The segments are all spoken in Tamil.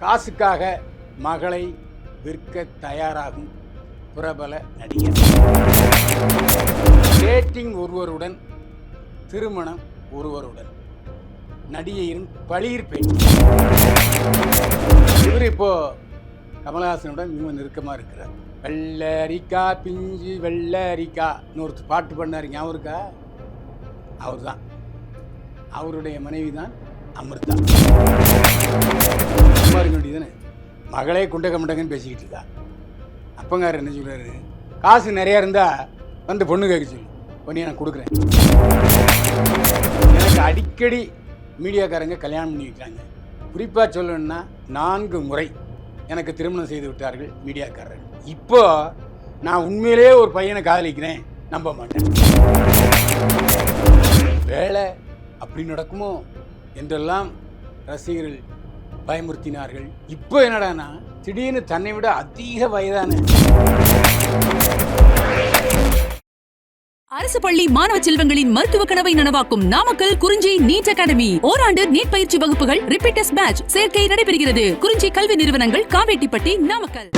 காசுக்காக மகளை விற்க தயாராகும் பிரபல நடிகர். டேட்டிங் ஒருவருடன் திருமணம் ஒருவருடன். நடிகையின் பளிர் பேட்டி இவர் இப்போ கமலஹாசனுடன் மிக நெருக்கமாக இருக்கிறார். வெள்ளரிக்கா பிஞ்சு வெள்ளரிக்கா இன்னொருத்தர் பாட்டு பண்ணார் ஞாபகம் இருக்கா? அவர் தான் அவருடைய மனைவி தான் அமிர்தா. சும்மா இருக்க வேண்டியதுதானே? மகளே குண்டக மண்டகன்னு பேசிக்கிட்டு இருக்கா. அப்பங்கார் என்ன சொல்கிறாரு காசு நிறையா இருந்தால் வந்து பொண்ணு கேட்க சொல்லு. பொண்ணு நான் கொடுக்குறேன். எனக்கு அடிக்கடி மீடியாக்காரங்க கல்யாணம் பண்ணி வைக்கிறாங்க. குறிப்பாக சொல்லணும்னா நான்கு முறை எனக்கு திருமணம் செய்து விட்டார்கள் மீடியாக்காரர்கள். இப்போ நான் உண்மையிலேயே ஒரு பையனை காதலிக்கிறேன். நம்ப மாட்டேன். வேலை அப்படி நடக்குமோ? என்றெல்லாம் ரசிகர்கள் பயமுறுத்தினார்கள். இப்போ என்னடானா திடீர்னு தன்னை விட அதிக வயதான அரசு பள்ளி மாணவ செல்வங்களின் மருத்துவ கனவை நனவாக்கும் நாமக்கல் குறிஞ்சி நீட் அகாடமி. ஓராண்டு நீட் பயிற்சி வகுப்புகள் ரிப்பீட்டஸ் பேட்ச் சேர்க்கை நடைபெறுகிறது. குறிஞ்சி கல்வி நிறுவனங்கள் காவேட்டிப்பட்டி நாமக்கல்.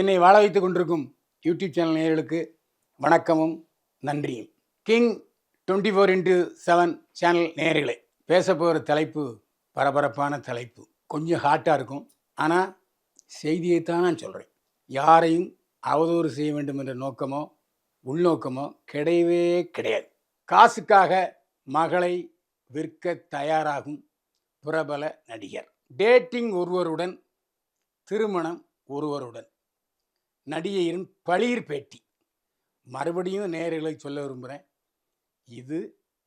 என்னை வாழ வைத்துக் கொண்டிருக்கும் யூடியூப் சேனல் நேயர்களுக்கு வணக்கமும் நன்றியும். King twenty four into seven channel நேயர்களே பேச போகிற தலைப்பு பரபரப்பான தலைப்பு. கொஞ்சம் ஹாட்டாக இருக்கும். ஆனால் செய்தியைத்தான் நான் சொல்கிறேன் யாரையும் அவதூறு செய்ய வேண்டும் என்ற நோக்கமோ உள்நோக்கமோ கிடையவே கிடையாது. காசுக்காக மகளை விற்க தயாராகும் பிரபல நடிகர். டேட்டிங் ஒருவருடன் திருமணம் ஒருவருடன். நடிகையின் பளிர் பேட்டி. மறுபடியும் நேர்களை சொல்ல விரும்புகிறேன். இது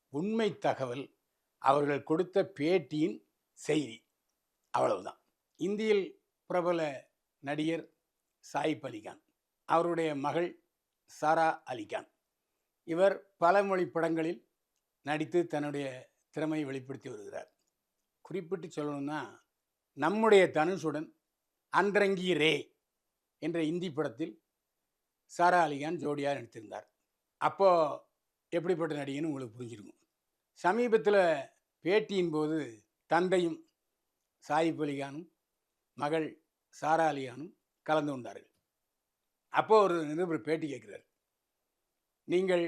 உண்மை தகவல். அவர்கள் கொடுத்த பேட்டியின் செய்தி. அவ்வளவுதான். இந்தியில் பிரபல நடிகர் சாயிப் அலிகான் அவருடைய மகள் சாரா அலிகான் இவர் பல மொழி படங்களில் நடித்து தன்னுடைய திறமையை வெளிப்படுத்தி வருகிறார். குறிப்பிட்டு சொல்லணும்னா நம்முடைய தனுஷுடன் அந்தரங்கி ரே என்ற இந்தி படத்தில் சாரா அலிகான் ஜோடியாக நடித்திருந்தார். அப்போது எப்படிப்பட்ட நடிகைன்னு உங்களுக்கு புரிஞ்சிருக்கும். சமீபத்தில் பேட்டியின் போது தந்தையும் சாயிப் அலிகானும் மகள் சாரா அலிகானும் கலந்து கொண்டார்கள். அப்போது ஒரு நிருபர் பேட்டி கேட்கிறார். நீங்கள்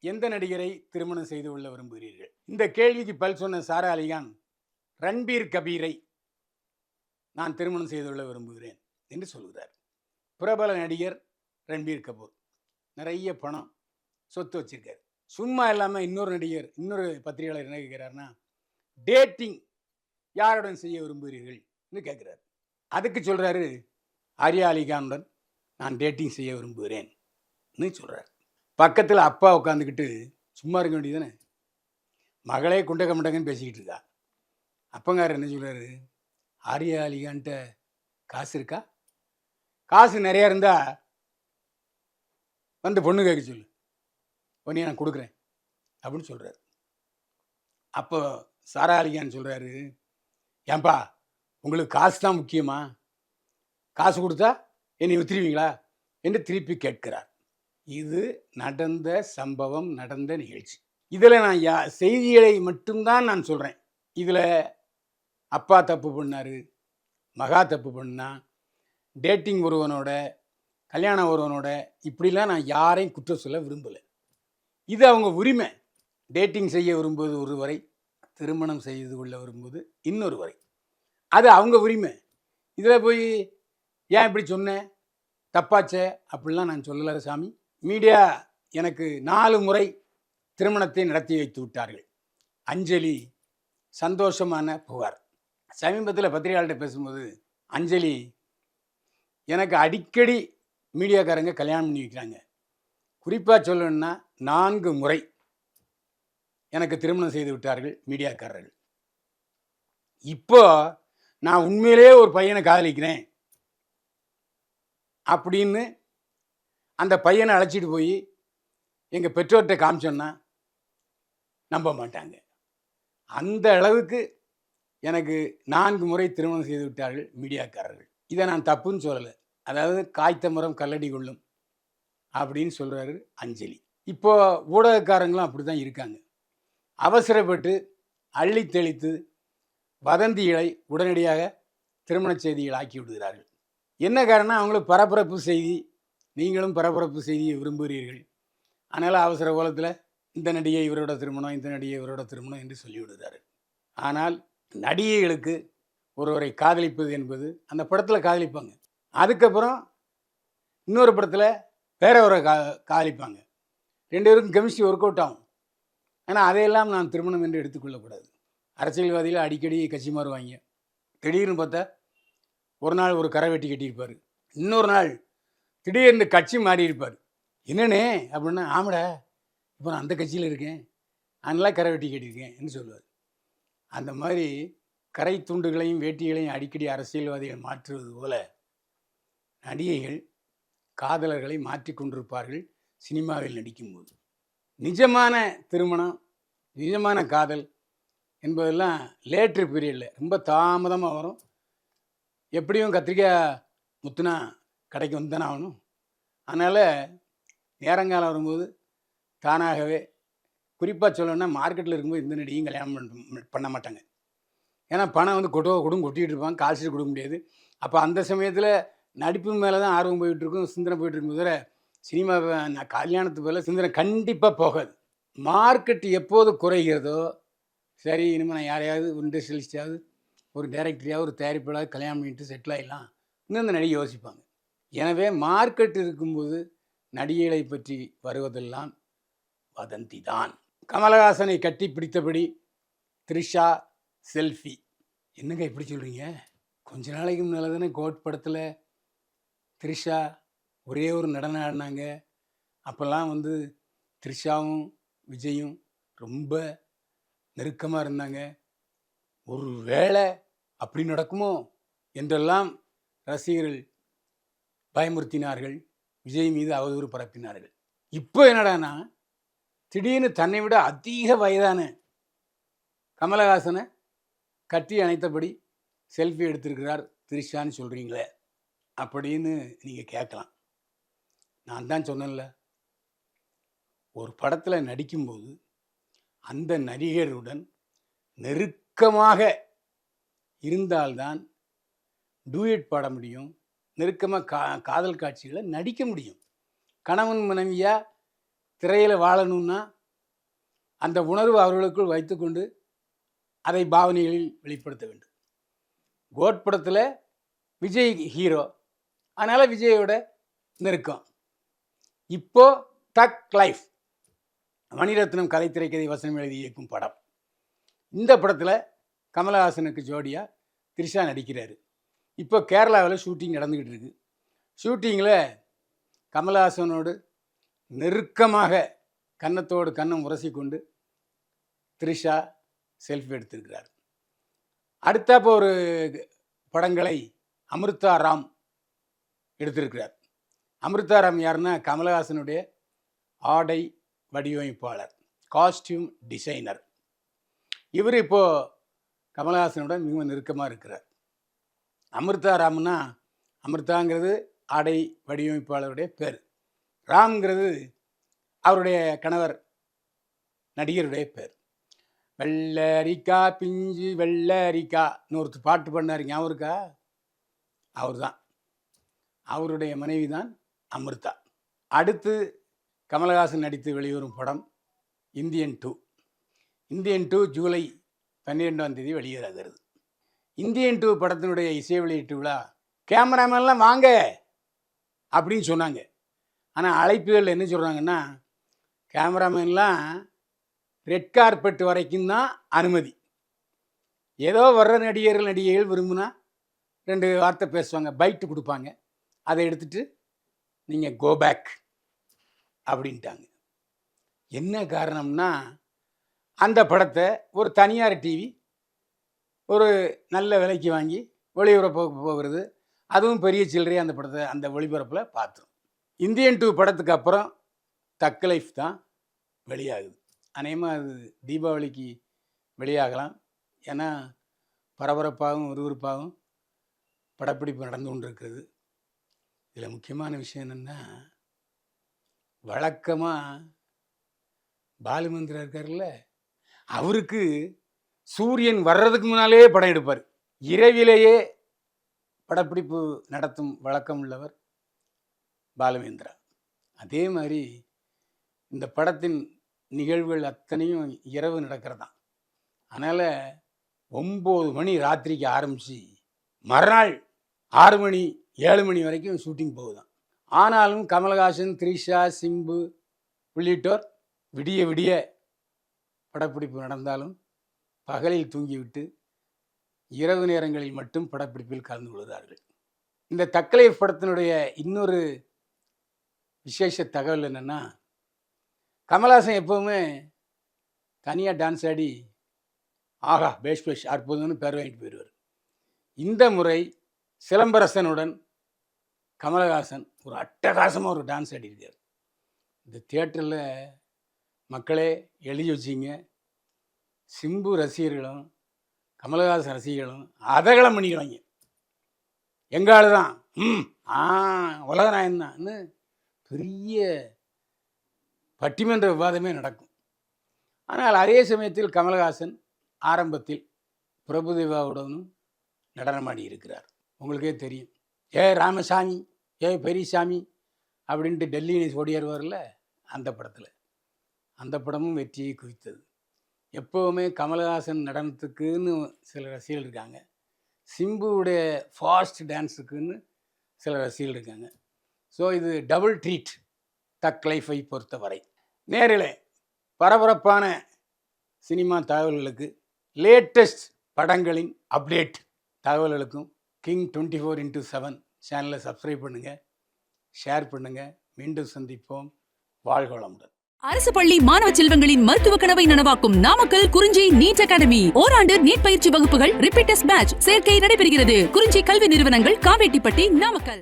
எந்த நடிகரை திருமணம் செய்து கொள்ள விரும்புகிறீர்கள்? இந்த கேள்விக்கு பல் சொன்ன சாரா அலிகான் ரன்பீர் கபீரை நான் திருமணம் செய்து கொள்ள விரும்புகிறேன் என்று சொல்கிறார். பிரபல நடிகர் ரன்பீர் கபூர். நிறைய பணம் சொத்து வச்சிருக்கார். சும்மா இல்லாமல் இன்னொரு நடிகர் இன்னொரு பத்திரிகையாளர் என்ன கேட்குறாருன்னா டேட்டிங் யாருடன் செய்ய விரும்புகிறீர்கள்னு கேட்குறாரு அதுக்கு சொல்கிறாரு ஆர்யா அலிகானுடன் நான் டேட்டிங் செய்ய விரும்புகிறேன்னு சொல்கிறார் பக்கத்தில் அப்பா உட்காந்துக்கிட்டு சும்மா இருக்க வேண்டியதானே மகளே குண்டக மண்டகன்னு பேசிக்கிட்டு இருக்கா. அப்பங்கார் என்ன சொல்கிறாரு ஆர்யா அலிகான்ட்ட காசு இருக்கா? காசு நிறையா இருந்தால் வந்து பொண்ணு கேட்க சொல்லு. பொண்ணு நான் கொடுக்குறேன். அப்படின்னு சொல்கிறாரு அப்போ சாரா அலிகான் சொல்கிறாரு ஏன்பா உங்களுக்கு காசு தான் முக்கியமா? காசு கொடுத்தா என்னை வித்துருவீங்களா? என்று திருப்பி கேட்கிறார். இது நடந்த சம்பவம் நடந்த நிகழ்ச்சி. இதில் நான் யா செய்திகளை மட்டும்தான் நான் சொல்கிறேன் இதில் அப்பா தப்பு பண்ணார் மகா தப்பு பண்ணா டேட்டிங் ஒருவனோட கல்யாணம் ஒருவனோட இப்படிலாம் நான் யாரையும் குற்றம் சொல்ல விரும்பலை. இது அவங்க உரிமை. டேட்டிங் செய்ய விரும்புவது ஒரு வரை திருமணம் செய்து கொள்ள விரும்புவது இன்னொரு வரை அது அவங்க உரிமை. இதில் போய் ஏன் இப்படி சொன்னேன் தப்பாச்சே? அப்படிலாம் நான் சொல்லலை சாமி. மீடியா எனக்கு நாலு முறை திருமணத்தை நடத்தி வைத்து விட்டார்கள். அஞ்சலி சந்தோஷமான புகார். சமீபத்தில் பத்திரிகையாளர்கிட்ட பேசும்போது அஞ்சலி எனக்கு அடிக்கடி மீடியாக்காரங்க கல்யாணம் பண்ணி வைக்கிறாங்க. குறிப்பாக சொல்லணும்னா நான்கு முறை எனக்கு திருமணம் செய்து விட்டார்கள் மீடியாக்காரர்கள். இப்போ நான் உண்மையிலேயே ஒரு பையனை காதலிக்கிறேன். அப்படின்னு அந்த பையனை அழைச்சிட்டு போய் எங்கள் பெற்றோர்கிட்ட காமிச்சோன்னா நம்ப மாட்டாங்க. அந்த அளவுக்கு எனக்கு நான்கு முறை திருமணம் செய்து விட்டார்கள் மீடியாக்காரர்கள். இதை நான் தப்புன்னு சொல்லலை. அதாவது காய்த்த மரம் கல்லடி கொள்ளும் அப்படின்னு சொல்கிறாரு அஞ்சலி. இப்போ ஊடகக்காரங்களும் அப்படி தான் இருக்காங்க. அவசரப்பட்டு அள்ளி தெளித்து வதந்திகளை உடனடியாக திருமண செய்திகள் ஆக்கி விடுகிறார்கள். என்ன காரணம் அவங்களுக்கு பரபரப்பு செய்தி நீங்களும் பரபரப்பு செய்தியை விரும்புகிறீர்கள். அதனால் அவசர கோலத்தில் இந்த நடிகை இவரோட திருமணம் இந்த நடிகை இவரோட திருமணம் என்று சொல்லிவிடுகிறார்கள். ஆனால் நடிகைகளுக்கு ஒருவரை காதலிப்பது என்பது அந்த படத்தில் காதலிப்பாங்க. அதுக்கப்புறம் இன்னொரு படத்தில் வேற ஒரு கா காதலிப்பாங்க. ரெண்டு பேருக்கும் கெமிஸ்ட்ரி ஒர்க் அவுட் ஆகும். ஆனால் அதையெல்லாம் நான் திருமணம் என்று எடுத்துக்கொள்ளக்கூடாது. அரசியல்வாதிகள் அடிக்கடி கட்சி மாறுவாங்க. திடீர்னு பார்த்தா ஒரு நாள் ஒரு கரை வெட்டி கட்டியிருப்பார். இன்னொரு நாள் திடீர்னு கட்சி மாறி இருப்பார் என்னண்ணே அப்படின்னா ஆமடா இப்போ நான் அந்த கட்சியில் இருக்கேன். அதனால கரை வெட்டி கட்டியிருக்கேன் என்று சொல்லுவார். அந்த மாதிரி கரை துண்டுகளையும் வேட்டிகளையும் அடிக்கடி அரசியல்வாதிகள் மாற்றுவது போல நடிகைகள் காதலர்களை மாற்றி கொண்டிருப்பார்கள் சினிமாவில் நடிக்கும்போது. நிஜமான திருமணம் நிஜமான காதல் என்பதெல்லாம் லேட்ரு பீரியடில் ரொம்ப தாமதமாக வரும். எப்படியும் கத்திரிக்காய் முத்துனா கடைக்கு வந்து தானே ஆகணும். அதனால் நேரங்காலம் வரும்போது தானாகவே குறிப்பாக சொல்லணும்னா மார்க்கெட்டில் இருக்கும்போது எந்த நடிகையும் கல்யாணம் பண்ண மாட்டாங்க. ஏன்னா பணம் வந்து கொட்டோ கொடுங்க கொட்டிகிட்டு இருப்பாங்க காசு கொடுக்க முடியாது. அப்போ அந்த சமயத்தில் நடிப்பு மேலே தான் ஆர்வம் போயிட்டுருக்கும் சிந்தனை போயிட்டு இருக்கும் தவிர சினிமா நான் கல்யாணத்துக்கு பதில் சிந்தனை கண்டிப்பாக போகாது. மார்க்கெட் எப்போது குறைகிறதோ சரி இனிமேல் நான் யாரையாவது ஒரு இண்டஸ்ட்ரியலிஸ்டாவது ஒரு டைரக்டரையாவது ஒரு தயாரிப்பாளாவது கல்யாணம் பண்ணிட்டு செட்டில் ஆகிடலாம் இன்னும் அந்த நடிகை யோசிப்பாங்க. எனவே மார்க்கெட் இருக்கும்போது நடிகைகளை பற்றி வருவதெல்லாம் வதந்தி தான் கமலஹாசனை கட்டி பிடித்தபடி த்ரிஷா செல்ஃபி. என்னங்க இப்படி சொல்கிறீங்க கொஞ்ச நாளைக்கு முன்னால் தானே கோட் படத்தில் த்ரிஷா ஒரே ஒரு நடனம் ஆடினாங்க. அப்போல்லாம் வந்து த்ரிஷாவும் விஜயும் ரொம்ப நெருக்கமாக இருந்தாங்க. ஒரு வேளை அப்படி நடக்குமோ என்றெல்லாம் ரசிகர்கள் பயமுறுத்தினார்கள். விஜய் மீது அவதூறு பரப்பினார்கள். இப்போ என்னடானா திடீர்னு தன்னை விட அதிக வயதான கமலஹாசனை கட்டி அணைத்தபடி செல்ஃபி எடுத்திருக்கிறார் திரிஷான்னு சொல்கிறீங்களே அப்படின்னு நீங்கள் கேட்கலாம். நான் தான் சொன்னேன்ல ஒரு படத்தில் நடிக்கும்போது அந்த நடிகருடன் நெருக்கமாக இருந்தால்தான் டூயட் பாட முடியும் நெருக்கமாக கா காதல் காட்சிகளை நடிக்க முடியும். கணவன் மனைவியாக திரையில் வாழணும்னா அந்த உணர்வு அவர்களுக்குள் வைத்துக்கொண்டு அதை பாவனைகளில் வெளிப்படுத்த வேண்டும். கோட் படத்தில் விஜய் ஹீரோ அதனால் விஜயோட நெருக்கம். இப்போ தக் லைஃப் மணிரத்னம் கதை திரைக்கதை வசனம் எழுதி இயக்கும் படம். இந்த படத்தில் கமலஹாசனுக்கு ஜோடியாக த்ரிஷா நடிக்கிறாரு. இப்போ கேரளாவில் ஷூட்டிங் நடந்துக்கிட்டு இருக்குது ஷூட்டிங்கில் கமலஹாசனோடு நெருக்கமாக கன்னத்தோடு கன்னம் உரசிக்கொண்டு த்ரிஷா செல்ஃபி எடுத்திருக்கிறார். அடுத்தாப்போ ஒரு படங்களை அமிர்தா ராம் எடுத்திருக்கிறார். அமிர்தா ராம் யாருன்னா கமலஹாசனுடைய ஆடை வடிவமைப்பாளர் காஸ்டியூம் டிசைனர் இவர் இப்போது கமலஹாசனுடன் மிகவும் நெருக்கமாக இருக்கிறார். அமிர்தா ராம்னா அமிர்தாங்கிறது ஆடை வடிவமைப்பாளருடைய பேர். ராம்ங்கிறது அவருடைய கணவர் நடிகருடைய பேர். வெள்ளரிக்கா பிஞ்சு வெள்ளரிக்கா. ஒருத்தர் பாட்டு பண்ணார் ஞாபகம் இருக்கா? அவர் தான் அவருடைய மனைவி தான் அமிர்தா. அடுத்து கமலஹாசன் நடித்து வெளிவரும் படம் Indian two. Indian two July பன்னிரெண்டாம் தேதி வெளியேறாகிறது இந்தியன் டூ படத்தினுடைய இசை வெளியீட்டு விழா கேமராமேன்லாம் வாங்க! அப்படின்னு சொன்னாங்க. ஆனால் அழைப்புகள் என்ன சொல்கிறாங்கன்னா கேமராமேன்லாம் ரெட் கார்பெட் வரைக்கும் தான் அனுமதி. ஏதோ வர்ற நடிகர்கள் நடிகைகள் விரும்புனா ரெண்டு வார்த்தை பேசுவாங்க பைட்டு கொடுப்பாங்க. அதை எடுத்துட்டு நீங்கள் கோ பேக் அப்படின்ட்டாங்க. என்ன காரணம்னா அந்த படத்தை ஒரு தனியார் டிவி ஒரு நல்ல விலைக்கு வாங்கி ஒளிபரப்பு போகிறது அதுவும் பெரிய சில்லறையாக அந்த படத்தை அந்த ஒளிபரப்பில் பார்த்தோம் இந்தியன் டூ படத்துக்கு அப்புறம் தக்க லைஃப் தான் வெளியாகுது. அநேகமாக அது தீபாவளிக்கு வெளியாகலாம். ஏன்னா பரபரப்பாகவும் விறுவிறுப்பாகவும் படப்பிடிப்பு நடந்து கொண்டிருக்கிறது. இதில் முக்கியமான விஷயம் என்னென்னா வழக்கமாக பாலுமந்திரா இருக்கார்ல அவருக்கு சூரியன் வர்றதுக்கு முன்னாலே படம் எடுப்பார். இரவிலேயே படப்பிடிப்பு நடத்தும் வழக்கம் உள்ளவர் பாலுமேந்திரா. அதே மாதிரி இந்த படத்தின் நிகழ்வுகள் அத்தனையும் இரவு நடக்கிறதாம் அதனால் ஒம்பது மணி ராத்திரிக்கு ஆரம்பித்து மறுநாள் ஆறு மணி ஏழு மணி வரைக்கும் ஷூட்டிங் போகுதான். ஆனாலும் கமலஹாசன் த்ரிஷா சிம்பு உள்ளிட்டோர் விடிய விடிய படப்பிடிப்பு நடந்தாலும் பகலில் தூங்கிவிட்டு இரவு நேரங்களில் மட்டும் படப்பிடிப்பில் கலந்து கொள்கிறார்கள். இந்த தக்கலை படத்தினுடைய இன்னொரு விசேஷ தகவல் என்னென்னா கமல்ஹாசன் எப்போவுமே தனியாக டான்ஸ் ஆடி ஆகா பேஷ் பேஷ் அற்புதம்னு பேர் வாங்கிட்டு போயிடுவார். இந்த முறை சிலம்பரசனுடன் கமலஹாசன் ஒரு அட்டகாசமாக ஒரு டான்ஸ் ஆடிருக்கார் இந்த தியேட்டரில் மக்களே எழுதி வச்சிங்க. சிம்பு ரசிகர்களும் கமலஹாசன் ரசிகர்களும் அதகலம் பண்ணிக்கிறாங்க. எங்காள் தான் ம் ஆ உலகநாயன் தான்னு பெரிய பட்டிமன்ற விவாதமே நடக்கும். ஆனால் அதே சமயத்தில் கமலஹாசன் ஆரம்பத்தில் பிரபுதேவாவுடனும் நடனமாடி இருக்கிறார். உங்களுக்கே தெரியும். ஏ ராமசாமி ஏ பெரியசாமி அப்படின்ட்டு டெல்லி ஓடியாருவார்ல? அந்த படத்தில். அந்த படமும் வெற்றியை குவித்தது. எப்போவுமே கமலஹாசன் நடனத்துக்குன்னு சில ரசிகர்கள் இருக்காங்க. சிம்புவுடைய ஃபாஸ்ட் டான்ஸுக்குன்னு சில ரசிகர்கள் இருக்காங்க. ஸோ இது டபுள் ட்ரீட் டக் லைஃபை பொறுத்தவரை. நேரில் பரபரப்பான சினிமா தகவல்களுக்கு லேட்டஸ்ட் படங்களின் update தகவல்களுக்கும் king twenty four into seven சேனலை சப்ஸ்கிரைப் பண்ணுங்கள் ஷேர் பண்ணுங்கள் மீண்டும் சந்திப்போம். வாழ்க வளமுடன் அரசு பள்ளி மாணவ செல்வங்களின் மருத்துவ கனவை நனவாக்கும் நாமக்கல் குறிஞ்சி நீட் அகாடமி. ஓராண்டு நீட் பயிற்சி வகுப்புகள் ரிப்பீட்டஸ் பேட்ச் சேர்க்கை நடைபெறுகிறது. குறிஞ்சி கல்வி நிறுவனங்கள் காவேட்டிப்பட்டி நாமக்கல்.